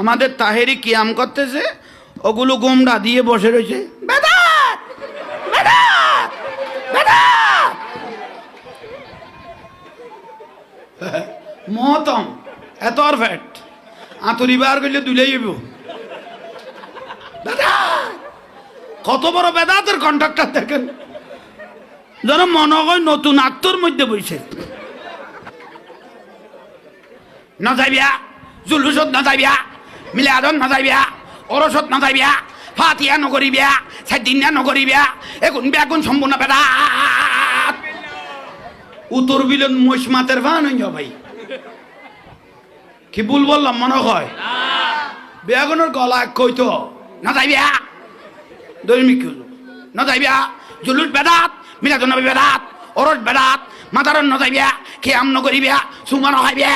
আমাদের তাহেরি কিয়াম করতেছে, ওগুলো গোমড়া দিয়ে বসে রয়েছে। মহতম, এত আর ফ্যাট। আঁতুরি বার করলে দুলে যাব কত বড় বেদাতের কন্ট্রাক্টর দেখেন। যেন মনে হয় নতুন আত্মর মধ্যে বইছে। না যাইবিয়া, জুলুসত না যাইবিয়া। মিলাদত না যাইবিয়া অরসত না যাইবিয়া ফাতিয়া নকরিবিয়া সাইদিনা নকরিবিয়া এগুন বেগুন সম্পূর্ণ বেদা উত্তর বিলন মহিষ মাতের ভান ভাই। কি ভুল বললাম, মনে হয়? বেগুনের গলা কইতো না যাইবিয়া দৈমিক না যাইবিয়া জুলুস বেদাত মিলাদত নবী বেদাত অরস বেদাত মাতারন না যাইবিয়া খেয়াম নকরিবিয়া সুমান হাইবিয়া